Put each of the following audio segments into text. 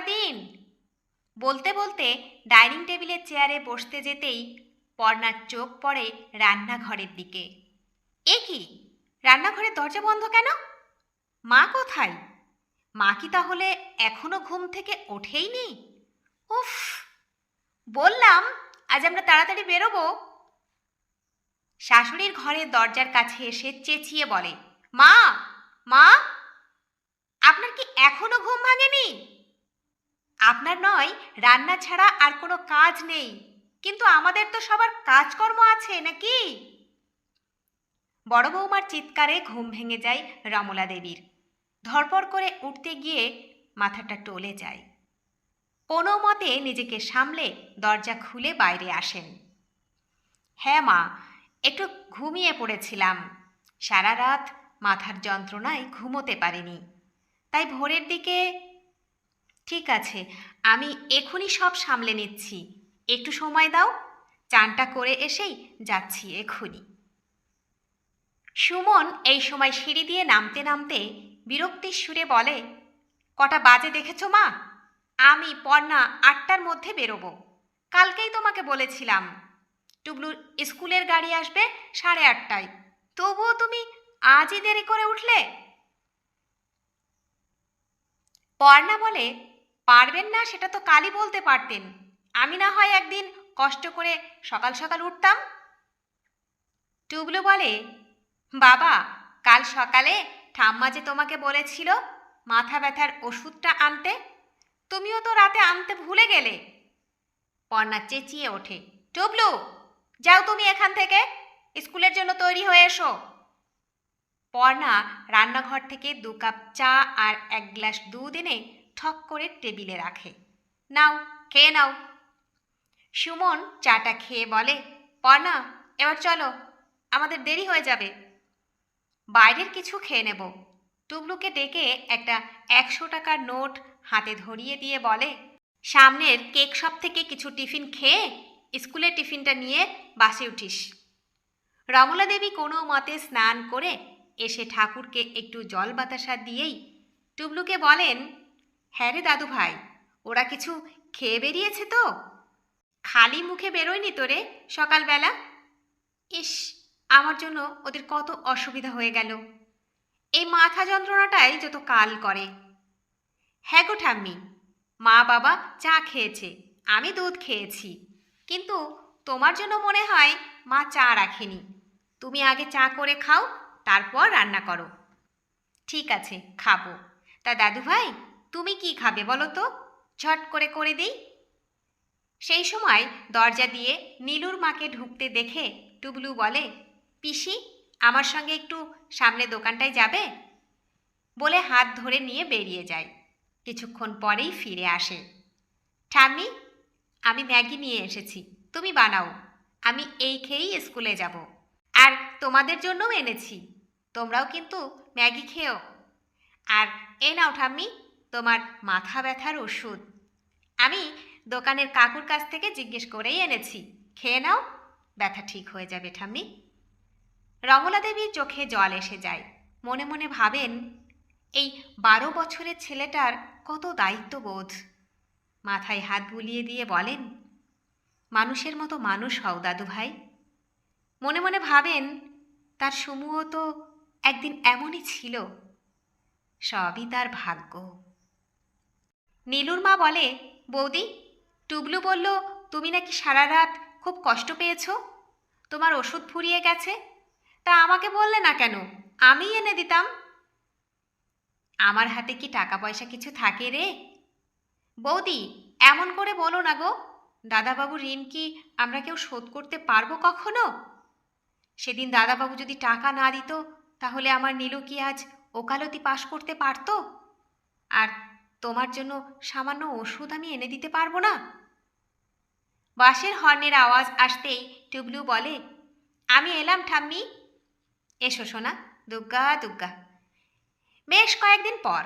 সারা দিন বলতে বলতে ডাইনিং টেবিলের চেয়ারে বসতে যেতেই পর্ণার চোখ পড়ে রান্নাঘরের দিকে। এ কি? রান্নাঘরের দরজা বন্ধ কেন? মা কোথায়? মা কি তাহলে এখনও ঘুম থেকে ওঠেইনি? উফ! বললাম, আজ আমরা তাড়াতাড়ি বেরোবো। শাশুড়ির ঘরের দরজার কাছে এসে চেঁচিয়ে বলে, মা! মা! আপনার কি এখনও ঘুম ভাঙেনি? আপনার নয়, রান্না ছাড়া আর কোনো কাজ নেই। কিন্তু আমাদের তো সবার কাজকর্ম আছে, নাকি? বড় বৌমার চিৎকারে ঘুম ভেঙে যায় রমলা দেবীর। ধরপর করে উঠতে গিয়ে মাথাটা টলে যায়। কোনো মতে নিজেকে সামলে দরজা খুলে বাইরে আসেন। হ্যাঁ মা, একটু ঘুমিয়ে পড়েছিলাম। সারা রাত মাথার যন্ত্রণায় ঘুমোতে পারিনি। তাই ভোরের দিকে ঠিক আছে, আমি এখনই সব সামলে নিচ্ছি। একটু সময় দাও, চানটা করে এসেই যাচ্ছি এখনই সুমন এই সময় সিঁড়ি দিয়ে নামতে নামতে বিরক্তির সুরে বলে, কটা বাজে দেখেছ মা? আমি পর্ণা আটটার মধ্যে বেরোবো। কালকেই তোমাকে বলেছিলাম টুবলুর স্কুলের গাড়ি আসবে সাড়ে আটটায়। তবুও তুমি আজই দেরি করে উঠলে? পর্ণা বলে পারবেন না সেটা তো কালই বলতে পারতেন। আমি না হয় একদিন কষ্ট করে সকাল সকাল উঠতাম। টুবলু বলে, বাবা, কাল সকালে ঠাম্মা যে তোমাকে বলেছিল মাথা ব্যথার ওষুধটা আনতে, তুমিও তো রাতে আনতে ভুলে গেলে। পর্ণা চেঁচিয়ে ওঠে, টুবলু, যাও তুমি এখান থেকে, স্কুলের জন্য তৈরি হয়ে এসো। পর্ণা রান্নাঘর থেকে দু কাপ চা আর এক গ্লাস দুধ এনে ঠক করে টেবিলে রাখে। নাও, খেয়ে নাও। সুমন চাটা খেয়ে বলে, পর্ণা, এবার চলো, আমাদের দেরি হয়ে যাবে। বাইরের কিছু খেয়ে নেব। টুবলুকে ডেকে একটা একশো টাকার নোট হাতে ধরিয়ে দিয়ে বলে, সামনের কেক শপ থেকে কিছু টিফিন খেয়ে স্কুলের টিফিনটা নিয়ে বাসে উঠিস। রমলা দেবী কোনো মতে স্নান করে এসে ঠাকুরকে একটু জল বাতাসা দিয়েই টুবলুকে বলেন হ্যাঁ রে দাদু ভাই ওরা কিছু খেয়ে বেরিয়েছে তো। খালি মুখে বেরোয়নি তোরে সকালবেলা? ইস, আমার জন্য ওদের কত অসুবিধা হয়ে গেল। এই মাথা যন্ত্রণাটাই যত কাল করে। হ্যাঁ গো ঠাম্মি, মা বাবা চা খেয়েছে, আমি দুধ খেয়েছি। কিন্তু তোমার জন্য মনে হয় মা চা রাখেনি। তুমি আগে চা করে খাও, তারপর রান্না করো। ঠিক আছে, খাব। তা দাদু ভাই তুমি কি খাবে বলো তো? ঝট করে করে দিই। সেই সময় দরজা দিয়ে নীলুর মাকে ঢুকতে দেখে টুবলু বলে, পিসি, আমার সঙ্গে একটু সামনে দোকানটায় যাবে? বলে হাত ধরে নিয়ে বেরিয়ে যায়। কিছুক্ষণ পরেই ফিরে আসে। ঠাম্মি, আমি ম্যাগি নিয়ে এসেছি। তুমি বানাও। আমি এই খেয়েই স্কুলে যাব। আর তোমাদের জন্যও এনেছি। তোমরাও কিন্তু ম্যাগি খেও আর এ নাও ঠাম্মি তোমার মাথা ব্যথার ওষুধ। আমি দোকানের কাকুর কাছ থেকে জিজ্ঞেস করেই এনেছি। খেয়ে নাও, ব্যথা ঠিক হয়ে যাবে ঠাম্মি। রমলা দেবীর চোখে জল এসে যায়। মনে মনে ভাবেন, এই বারো বছরের ছেলেটার কত দায়িত্ববোধ। মাথায় হাত বুলিয়ে দিয়ে বলেন, মানুষের মতো মানুষ হও দাদু ভাই। মনে মনে ভাবেন, তার সমূহ তো একদিন এমনই ছিল। সবই তার ভাগ্য। নীলুর মা বলে, বৌদি, টুবলু বলল, তুমি নাকি সারা রাত খুব কষ্ট পেয়েছ? তোমার ওষুধ ফুরিয়ে গেছে? তা আমাকে বললে না কেন? আমি এনে দিতাম। আমার হাতে কি টাকা পয়সা কিছু থাকে রে? বৌদি, এমন করে বলো না গো। দাদাবাবু ঋণ কি আমরা কেউ শোধ করতে পারব কখনো? সেদিন দাদাবাবু যদি টাকা না দিত, তাহলে আমার নীলু কি আজ ওকালতি পাশ করতে পারতো? আর তোমার জন্য সামান্য ওষুধ আমি এনে দিতে পারব না? বাসের হর্নের আওয়াজ আসতেই টুবলু বলে, আমি এলাম ঠাম্মি। এসো সোনা, দুগ্গা দুগ্গা। বেশ কয়েকদিন পর।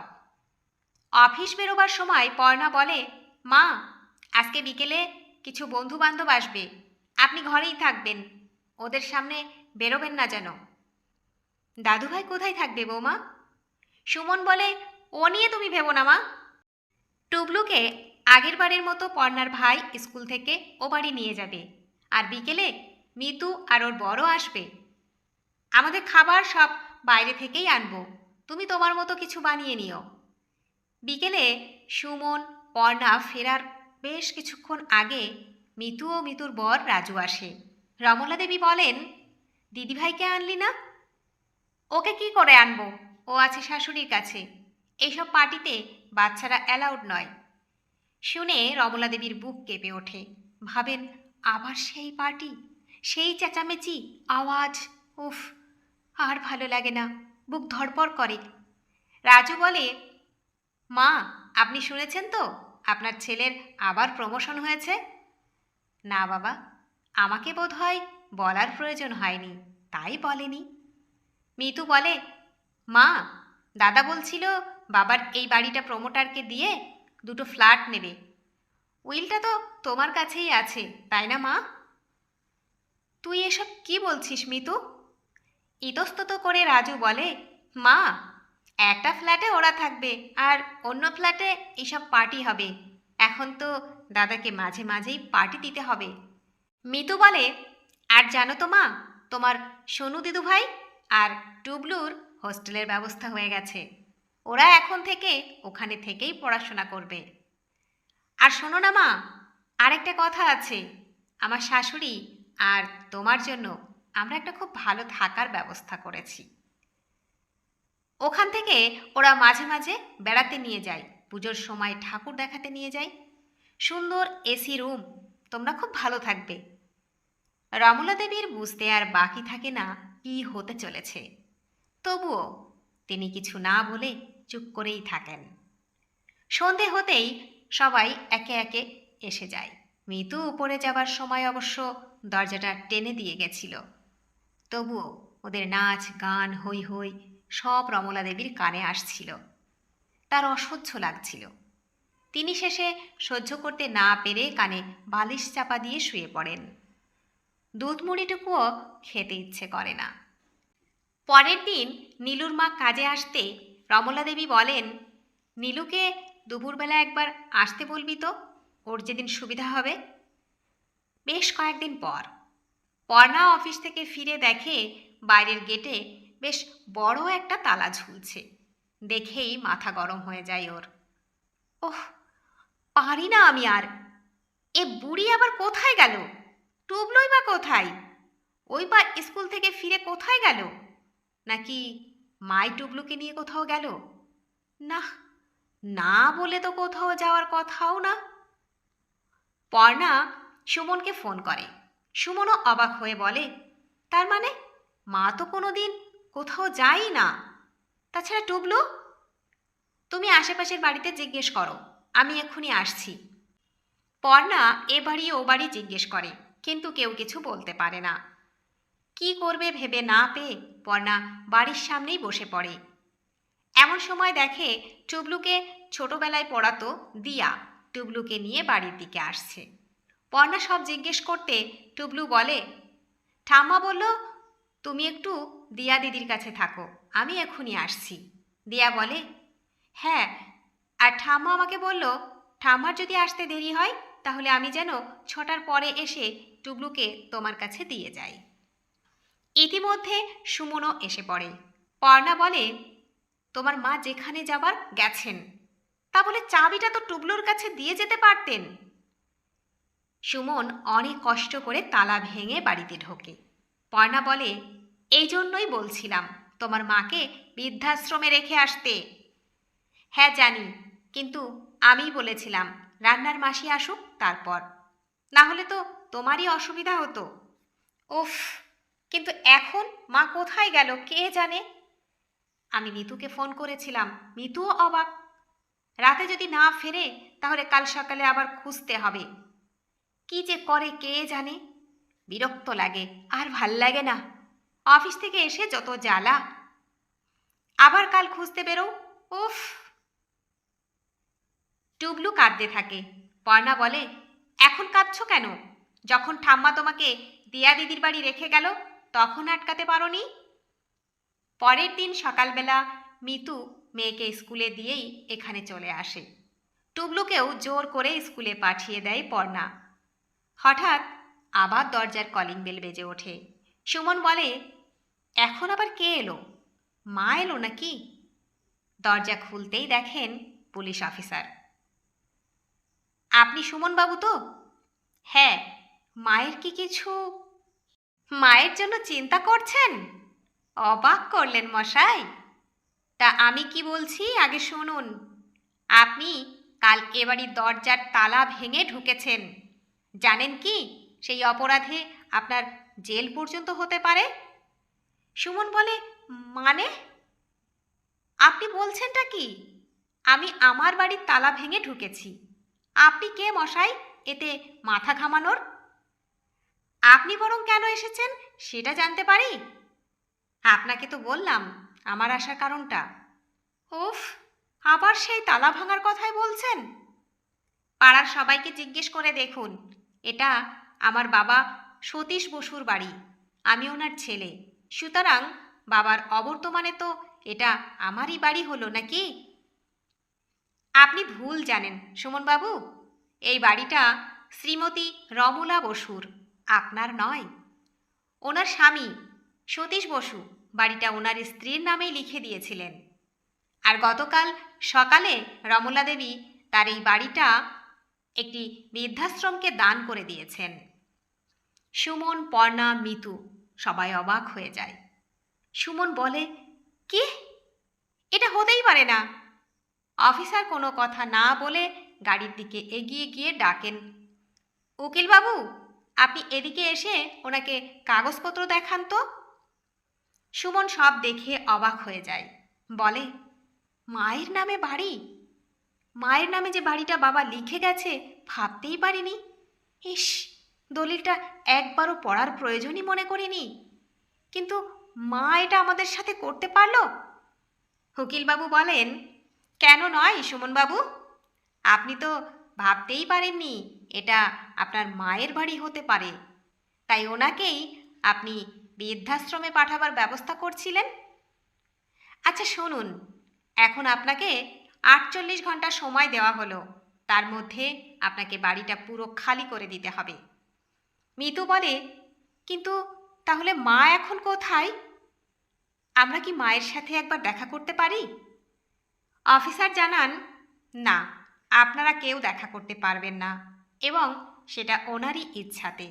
অফিস বেরোবার সময়, পর্ণা বলে, মা, আজকে বিকেলে কিছু বন্ধু বান্ধব আসবে। আপনি ঘরেই থাকবেন। ওদের সামনে বেরোবেন না যেন। দাদুভাই কোথায় থাকবে বৌমা? সুমন বলে, ও নিয়ে তুমি ভেবো না মা। টুবলুকে আগের বারের মতো পর্ণার ভাই স্কুল থেকে ও বাড়ি নিয়ে যাবে। আর বিকেলে মিতু আর ওর বড় আসবে। আমাদের খাবার সব বাইরে থেকেই আনব। তুমি তোমার মতো কিছু বানিয়ে নিও। বিকেলে সুমন, পর্ণা ফেরার বেশ কিছুক্ষণ আগে মিতু ও মিতুর বর রাজু আসে। রমলা দেবী বলেন, দিদিভাইকে আনলি না? ওকে কি করে আনব? ও আছে শাশুড়ির কাছে। এইসব পার্টিতে বাচ্চারা অ্যালাউড নয়। শুনে রমলা দেবীর বুক কেঁপে ওঠে। ভাবেন, আবার সেই পার্টি? সেই চেঁচামেচি, আওয়াজ, উফ, আর ভালো লাগে না, বুক ধড়পড় করে। রাজু বলে, মা, আপনি শুনেছেন তো? আপনার ছেলের আবার প্রমোশন হয়েছে? না বাবা, আমাকে বোধ হয় বলার প্রয়োজন হয়নি, তাই বলেনি। মিতু বলে, মা, দাদা বলছিল বাবার এই বাড়িটা প্রমোটারকে দিয়ে দুটো ফ্ল্যাট নেবে। উইলটা তো তোমার কাছেই আছে, তাই না মা? তুই এসব কি বলছিস মিতু? ইতস্তত করে রাজু বলে, মা, একটা ফ্ল্যাটে ওরা থাকবে আর অন্য ফ্ল্যাটে এসব পার্টি হবে। এখন তো দাদাকে মাঝে মাঝেই পার্টি দিতে হবে। মিতু বলে, আর জানো তো মা, তোমার সোনু দিদু ভাই আর টুবলুর হোস্টেলের ব্যবস্থা হয়ে গেছে। ওরা এখন থেকে ওখানে থেকেই পড়াশোনা করবে। আর শোনো না মা, আরেকটা কথা আছে। আমার শাশুড়ি আর তোমার জন্য আমরা একটা খুব ভালো থাকার ব্যবস্থা করেছি। ওখান থেকে ওরা মাঝে মাঝে বেড়াতে নিয়ে যায়, পুজোর সময় ঠাকুর দেখাতে নিয়ে যায়। সুন্দর এসি রুম, তোমরা খুব ভালো থাকবে। রমলা দেবীর বুঝতে আর বাকি থাকে না কি হতে চলেছে। তবুও তিনি কিছু না বলে চুপ করেই থাকেন। সন্ধে হতেই সবাই একে একে এসে যায়। মিতু উপরে যাবার সময় অবশ্য দরজাটা টেনে দিয়ে গেছিল। তবুও ওদের নাচ, গান হই হই সব রমলা দেবীর কানে আসছিল। তার অসহ্য লাগছিল। তিনি শেষে সহ্য করতে না পেরে কানে বালিশ চাপা দিয়ে শুয়ে পড়েন। দুধ মুড়িটুকুও খেতে ইচ্ছে করে না। পরের দিন নীলুর মা কাজে আসতে রমলা দেবী বলেন, নীলুকে দুপুরবেলা একবার আসতে বলবি তো, ওর যেদিন সুবিধা হবে? বেশ কয়েকদিন পর। পর্ণা অফিস থেকে ফিরে দেখে বাইরের গেটে বেশ বড় একটা তালা ঝুলছে। দেখেই মাথা গরম হয়ে যায় ওর। ওহ, পারি না আমি আর। এ বুড়ি আবার কোথায় গেল? টুবলই বা কোথায়? ওই বা স্কুল থেকে ফিরে কোথায় গেল? নাকি মাই টুবলুকে নিয়ে কোথাও গেল? না না বলে তো কোথাও যাওয়ার কথাও না। পর্ণা সুমনকে ফোন করে। সুমনও অবাক হয়ে বলে, তার মানে মা তো কোনো দিন কোথাও যাই না। তাছাড়া টুবলু, তুমি আশেপাশের বাড়িতে জিজ্ঞেস করো, আমি এক্ষুনি আসছি। পর্ণা এ বাড়ি ও বাড়ি জিজ্ঞেস করে, কিন্তু কেউ কিছু বলতে পারে না। কি করবে ভেবে না পেয়ে পর্ণা বাড়ির সামনেই বসে পড়ে। এমন সময় দেখে টুবলুকে ছোটবেলায় পড়াতো দিয়া টুবলুকে নিয়ে বাড়ির দিকে আসছে। পর্ণা সব জিজ্ঞেস করতে টুবলু বলে, ঠাম্মা বলল, তুমি একটু দিয়া দিদির কাছে থাকো, আমি এক্ষুনি আসছি। দিয়া বলে হ্যাঁ আর ঠাম্মা আমাকে বলল, ঠাম্মার যদি আসতে দেরি হয়, তাহলে আমি যেন ছটার পরে এসে টুবলুকে তোমার কাছে দিয়ে যাই। ইতিমধ্যে সুমনও এসে পড়ে। পর্ণা বলে, তোমার মা যেখানে যাবার গেছেন, তা বলে চাবিটা তো টুবলুর কাছে দিয়ে যেতে পারতেন। সুমন অনেক কষ্ট করে তালা ভেঙে বাড়িতে ঢোকে। পর্ণা বলে, এই জন্যই বলছিলাম তোমার মাকে বৃদ্ধাশ্রমে রেখে আসতে। হ্যাঁ জানি, কিন্তু আমি বলেছিলাম, রান্নার মাসি আসুক তারপর। না হলে তো তোমারই অসুবিধা হতো। উফ কিন্তু এখন মা কোথায় গেল কে জানে? আমি মিতুকে ফোন করেছিলাম। মিতুও অবাক। রাতে যদি না ফেরে, তাহলে কাল সকালে আবার খুঁজতে হবে। কি যে করে কে জানে? বিরক্ত লাগে, আর ভালো লাগে না। অফিস থেকে এসে যত জ্বালা। আবার কাল খুঁজতে বেরো উফ! টুবলু কাঁদতে থাকে। পর্ণা বলে, এখন কাঁদছ কেন? যখন ঠাম্মা তোমাকে দিয়া দিদির বাড়ি রেখে গেল তখন আটকাতে পারোনি? পরের দিন সকালবেলা মিতু মেয়েকে স্কুলে দিয়েই এখানে চলে আসে। টুবলুকেও জোর করে স্কুলে পাঠিয়ে দেয় পর্ণা। হঠাৎ আবার দরজার কলিং বেল বেজে ওঠে। সুমন বলে, এখন আবার কে এলো? মা এলো নাকি? দরজা খুলতেই দেখেন পুলিশ অফিসার। আপনি সুমনবাবু তো? হ্যাঁ মায়ের কি কিছু মায়ের জন্য চিন্তা করছেন? অবাক করলেন মশাই। তা আমি কি বলছি? আগে শুনুন। আপনি কাল বাড়ির দরজার তালা ভেঙে ঢুকেছেন। জানেন কি? সেই অপরাধে আপনার জেল পর্যন্ত হতে পারে। সুমন বলে মানে? আপনি বলছেনটা কি? আমি আমার বাড়ির তালা ভেঙে ঢুকেছি। আপনি কে মশাই? এতে মাথা ঘামানোর আপনি বরং কেন এসেছেন সেটা জানতে পারি? আপনাকে তো বললাম, আমার আসার কারণটা। উফ, আবার সেই তালা ভাঙার কথাই বলছেন? পাড়ার সবাইকে জিজ্ঞেস করে দেখুন, এটা আমার বাবা সতীশ বসুর বাড়ি, আমি ওনার ছেলে। সুতরাং বাবার অবর্তমানে তো এটা আমারই বাড়ি হলো নাকি? আপনি ভুল জানেন, সুমনবাবু। এই বাড়িটা শ্রীমতী রমলা বসুর। আপনার নয়। ওনার স্বামী সতীশ বসু বাড়িটা ওনার স্ত্রীর নামেই লিখে দিয়েছিলেন। আর গতকাল সকালে রমলা দেবী তার এই বাড়িটা একটি বৃদ্ধাশ্রমকে দান করে দিয়েছেন। সুমন, পর্ণা, মিতু সবাই অবাক হয়ে যায়। সুমন বলে, কি? এটা হতেই পারে না। অফিসার কোনো কথা না বলে গাড়ির দিকে এগিয়ে গিয়ে ডাকেন, উকিলবাবু আপনি এদিকে এসে ওনাকে কাগজপত্র দেখান তো। সুমন সব দেখে অবাক হয়ে যায়। বলে, মায়ের নামে বাড়ি? মায়ের নামে যে বাড়িটা বাবা লিখে গেছে ভাবতেই পারিনি। ইস, দলিলটা একবারও পড়ার প্রয়োজনই মনে করিনি। কিন্তু মা এটা আমাদের সাথে করতে পারল? উকিলবাবু বলেন, কেন নয় সুমনবাবু? আপনি তো ভাবতেই পারেননি এটা আপনার মায়ের বাড়ি হতে পারে। তাই ওনাকেই আপনি বৃদ্ধাশ্রমে পাঠাবার ব্যবস্থা করছিলেন? আচ্ছা শুনুন, এখন আপনাকে আটচল্লিশ ঘণ্টা সময় দেওয়া হলো। তার মধ্যে আপনাকে বাড়িটা পুরো খালি করে দিতে হবে। মিতু বলে, কিন্তু তাহলে মা এখন কোথায়? আমরা কি মায়ের সাথে একবার দেখা করতে পারি? অফিসার জানান, না, আপনারা কেউ দেখা করতে পারবেন না। এবং সেটা ওনারই ইচ্ছাতে।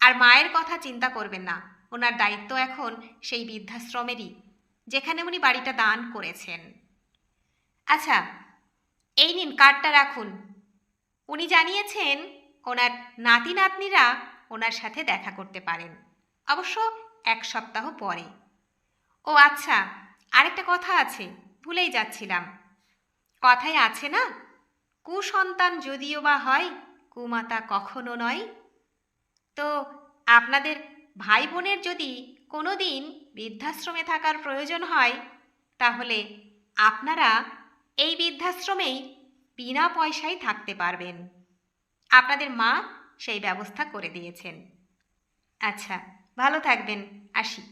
আর মায়ের কথা চিন্তা করবেন না, ওনার দায়িত্ব এখন সেই বৃদ্ধাশ্রমেরই, যেখানে উনি বাড়িটা দান করেছেন। আচ্ছা এই নিন কার্ডটা রাখুন। উনি জানিয়েছেন ওনার নাতি নাতনিরা ওনার সাথে দেখা করতে পারেন, অবশ্য এক সপ্তাহ পরে। ও আচ্ছা আরেকটা কথা আছে, ভুলেই যাচ্ছিলাম। কথায় আছে না? কুসন্তান যদিও বা হয়, কুমাতা কখনো নয়। তো আপনাদের ভাই বোনের যদি কোনো দিন বৃদ্ধাশ্রমে থাকার প্রয়োজন হয়, তাহলে আপনারা এই বৃদ্ধাশ্রমেই বিনা পয়সায় থাকতে পারবেন। আপনাদের মা সেই ব্যবস্থা করে দিয়েছেন। আচ্ছা ভালো থাকবেন, আসি।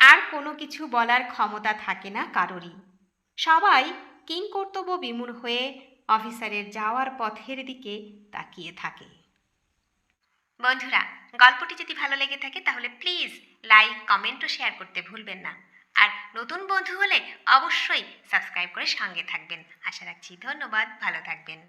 আর কোনো কিছু বলার ক্ষমতা থাকে না কারোরই। সবাই কিংকর্তব্য বিমূর হয়ে অফিসারের যাওয়ার পথের দিকে তাকিয়ে থাকে। বন্ধুরা, গল্পটি যদি ভালো লেগে থাকে তাহলে প্লিজ লাইক, কমেন্ট ও শেয়ার করতে ভুলবেন না। আর নতুন বন্ধু হলে অবশ্যই সাবস্ক্রাইব করে সঙ্গে থাকবেন। আশা রাখছি ধন্যবাদ, ভালো থাকবেন।